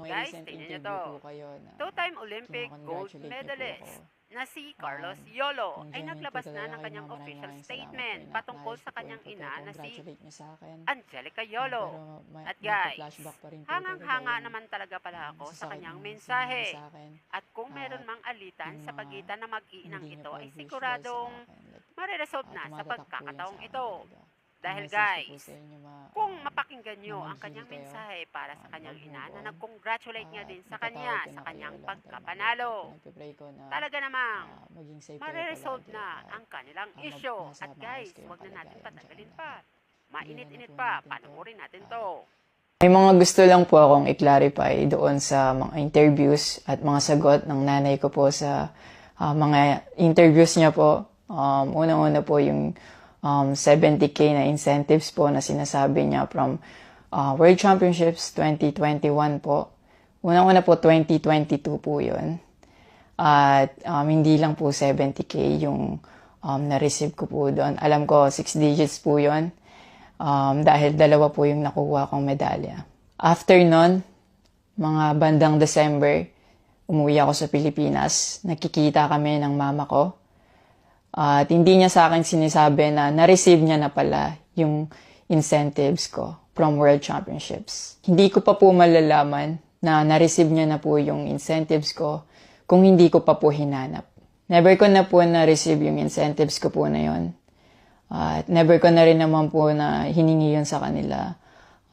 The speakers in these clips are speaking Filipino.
may Guys, recent tingnan interview to. po kayo na Two-time Olympic gold kinocongratulate niyo po medalist ako. na si Carlos Um, Yolo ay po naglabas na talaga ng kayo, kanyang maraming official maraming salamat statement po. patungkol Inacknowledge sa po kanyang ina na si pagko-congratulate niyo sa akin. Angelica Yolo. pero ma- At guys, magpa-flashback pa rin po Hangang-hanga talaga yung, naman talaga pala um, ako sa sasakit kanyang ng mensahe. sa akin. At kung meron mang alitan sa pagitan ng mag-iinang Hindi niyo ito po ay visualize siguradong sa akin. Like, mareresolve ah, na sa tumatatak po yan pagkakataong sa akin ito. talaga. Dahil guys, kung um, mapakinggan nyo ang kanyang mensahe para sa um, kanyang ina na on, nag-congratulate nga at din sa kanya sa kanyang pagkapanalo. Talaga namang ah, palagi na ang kanilang ah, issue. At guys, kayong wag na natin patagalin pa. Mainit-init pa. natin to. Panoorin natin Ah, to. May mga gusto lang po akong i-clarify doon sa mga interviews at mga sagot ng nanay ko po sa ah, mga interviews niya po. Um, Unang-una po yung um, 70k na incentives po na sinasabi niya from ah, World Championships 2021 po. Unang-una po 2022 po yun. At um, hindi lang po 70k yung um, na-receive ko po doon. Alam ko 6 digits po yun. Um, dahil dalawa po yung nakuha kong medalya. After nun, mga bandang December, umuwi ako sa Pilipinas. Nakikita kami ng mama ko. At hindi niya sa akin sinisabi na na-receive niya na pala yung incentives ko from World Championships. Hindi ko pa po malalaman na na-receive niya na po yung incentives ko kung hindi ko pa po hinanap. Never ko na po na-receive yung incentives ko po na yon. At never ko na rin naman po na hiningi yun sa kanila.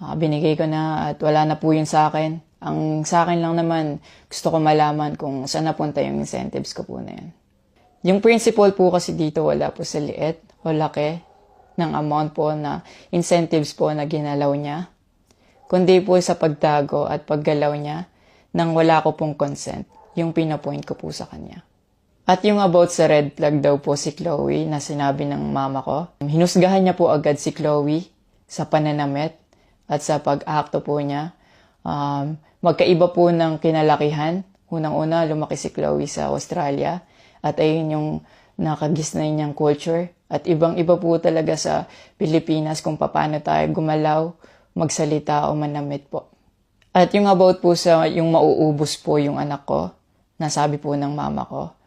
Ah, binigay ko na at wala na po yun sa akin. Ang sa akin lang naman, gusto ko malaman kung saan napunta yung incentives ko po na yun. Yung principle po kasi dito wala po sa liit o laki ng amount po na incentives po na ginalaw niya. Kundi po sa pagtago at paggalaw niya nang wala ko pong consent, yung pinapoint ko po sa kanya. At yung about sa red flag daw po si Chloe na sinabi ng mama ko, hinusgahan niya po agad si Chloe sa pananamit at sa pag-akto po niya. Um, magkaiba po ng kinalakihan. Unang-una, lumaki si Chloe sa Australia at ayun yung nakagisnay niyang culture. At ibang-iba po talaga sa Pilipinas kung paano tayo gumalaw, magsalita o manamit po. At yung about po sa yung mauubos po yung anak ko, nasabi po ng mama ko,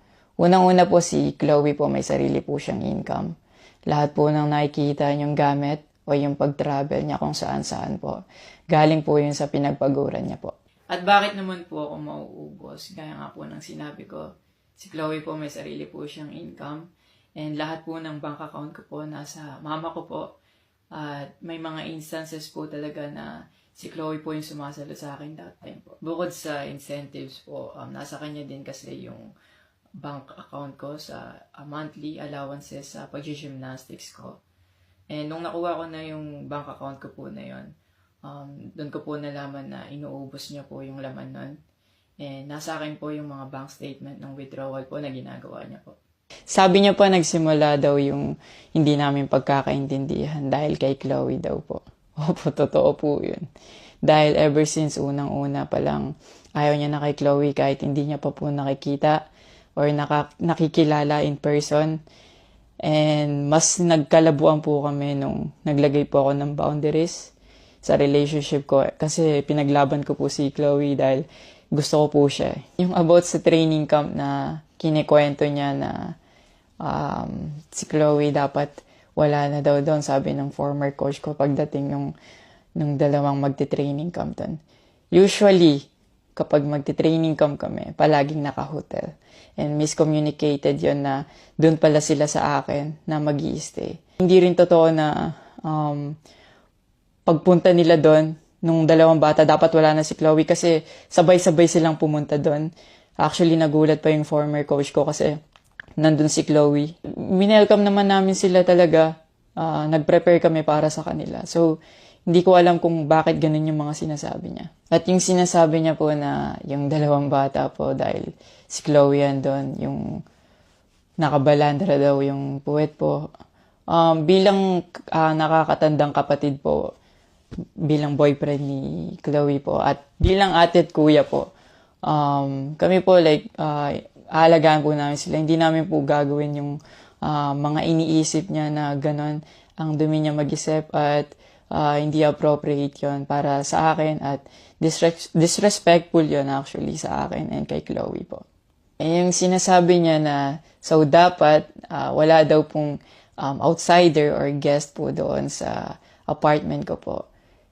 Unang-una po si Chloe po may sarili po siyang income. Lahat po ng nakikita niyong gamit o yung pag-travel niya kung saan-saan po. Galing po yun sa pinagpaguran niya po. At bakit naman po ako mauubos? Gaya nga po ng sinabi ko, si Chloe po may sarili po siyang income. And lahat po ng bank account ko po nasa mama ko po. At may mga instances po talaga na si Chloe po yung sumasalo sa akin that time po. Bukod sa incentives po, um, nasa kanya din kasi yung bank account ko sa uh, monthly allowances sa pag-gymnastics ko. And nung nakuha ko na yung bank account ko po na yon, um, doon ko po nalaman na inuubos niya po yung laman nun. And nasa akin po yung mga bank statement ng withdrawal po na ginagawa niya po. Sabi niya pa nagsimula daw yung hindi namin pagkakaintindihan dahil kay Chloe daw po. Opo, totoo po yun. Dahil ever since unang-una pa lang, ayaw niya na kay Chloe kahit hindi niya pa po nakikita or naka, nakikilala in person. And mas nagkalabuan po kami nung naglagay po ako ng boundaries sa relationship ko. Kasi pinaglaban ko po si Chloe dahil gusto ko po siya. Yung about sa training camp na kinikwento niya na um, si Chloe dapat wala na daw doon, sabi ng former coach ko pagdating nung, nung dalawang magti-training camp doon. Usually, kapag magti-training camp kami, palaging naka-hotel. And miscommunicated yon na doon pala sila sa akin na mag stay Hindi rin totoo na um, pagpunta nila doon, nung dalawang bata, dapat wala na si Chloe kasi sabay-sabay silang pumunta doon. Actually, nagulat pa yung former coach ko kasi nandun si Chloe. Minelcome naman namin sila talaga. Ah, nag-prepare kami para sa kanila. So, hindi ko alam kung bakit ganun yung mga sinasabi niya. At yung sinasabi niya po na yung dalawang bata po dahil si Chloe yan doon, yung nakabalandra daw yung puwet po. Um, bilang ah, nakakatandang kapatid po, bilang boyfriend ni Chloe po, at bilang ate at kuya po, um, kami po like, ah, aalagaan po namin sila. Hindi namin po gagawin yung ah, mga iniisip niya na ganon ang dumi niya mag-isip at ah, hindi appropriate yon para sa akin at disres- disrespectful yon actually sa akin and kay Chloe po. Eh, yung sinasabi niya na so dapat ah, wala daw pong um, outsider or guest po doon sa apartment ko po.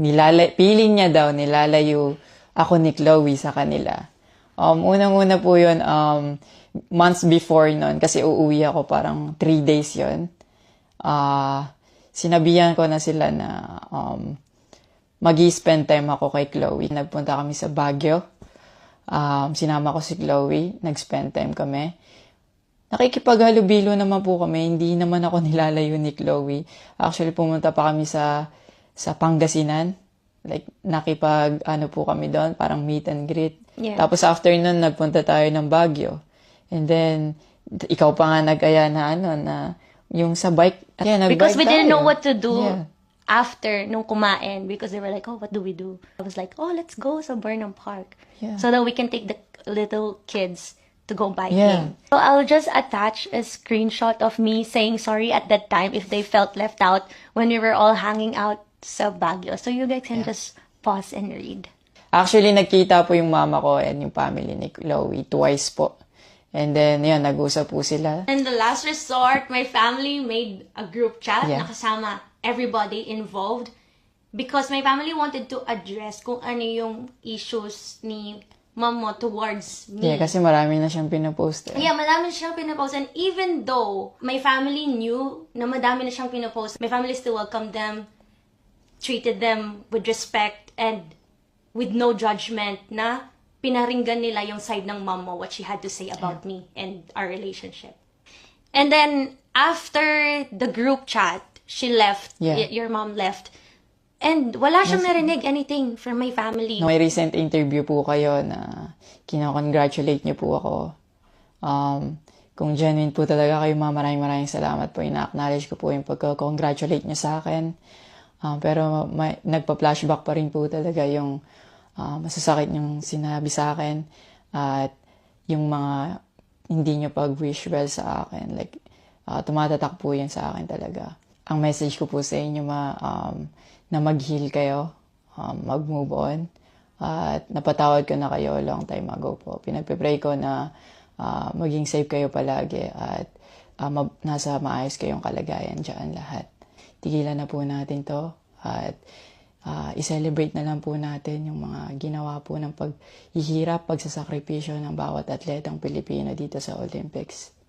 nilalay, feeling niya daw nilalayo ako ni Chloe sa kanila. Um, unang-una po yun, um, months before nun, kasi uuwi ako parang three days yun. Ah, sinabihan ko na sila na um, mag spend time ako kay Chloe. Nagpunta kami sa Baguio. Um, sinama ko si Chloe. Nag-spend time kami. Nakikipaghalubilo naman po kami. Hindi naman ako nilalayo ni Chloe. Actually, pumunta pa kami sa sa Pangasinan. Like, nakipag, ano po kami doon, parang meet and greet. Yeah. Tapos after nun, nagpunta tayo ng Baguio. And then, ikaw pa nga nag-aya na ano, na yung sa bike. Yeah, Because nag-bike we didn't tayo. know what to do Yeah. after nung kumain because they were like, oh, what do we do? I was like, oh, let's go sa Burnham Park Yeah. so that we can take the little kids to go biking. Yeah. So I'll just attach a screenshot of me saying sorry at that time if they felt left out when we were all hanging out sa Baguio. So you guys can just pause and read. Actually, nagkita po yung mama ko and yung family ni Chloe twice po. And then, yun, nag-usap po sila. And the last resort, my family made a group chat Yeah. na kasama everybody involved because my family wanted to address kung ano yung issues ni mom mo towards me. Yeah, kasi marami na siyang pinopost eh. Yeah, madami na siyang pinapost. And even though my family knew na madami na siyang pinapost, my family still welcomed them, treated them with respect and with no judgment na pinaringgan nila yung side ng mom mo, what she had to say about me and our relationship. And then, after the group chat, she left, Yeah. y- your mom left, and wala siyang narinig anything from my family. No, may recent interview po kayo na kinakongratulate niyo po ako. Um, kung genuine po talaga kayo, ma, maraming maraming salamat po. Ina-acknowledge ko po yung pagka-congratulate niyo sa akin. Um, pero may, nagpa-flashback pa rin po talaga yung uh, masasakit yung sinabi sa akin at yung mga hindi nyo pag-wish well sa akin. Like, uh, tumatatak po yan sa akin talaga. Ang message ko po sa inyo, ma, um, na mag-heal kayo, um, mag-move on, at napatawad ko na kayo long time ago po. Pinagpipray ko na ah, maging safe kayo palagi at mab- nasa maayos kayong kalagayan dyan lahat. Tigilan na po natin to at ah, i-celebrate na lang po natin yung mga ginawa po ng paghihirap, pagsasakripisyo ng bawat atletang Pilipino dito sa Olympics.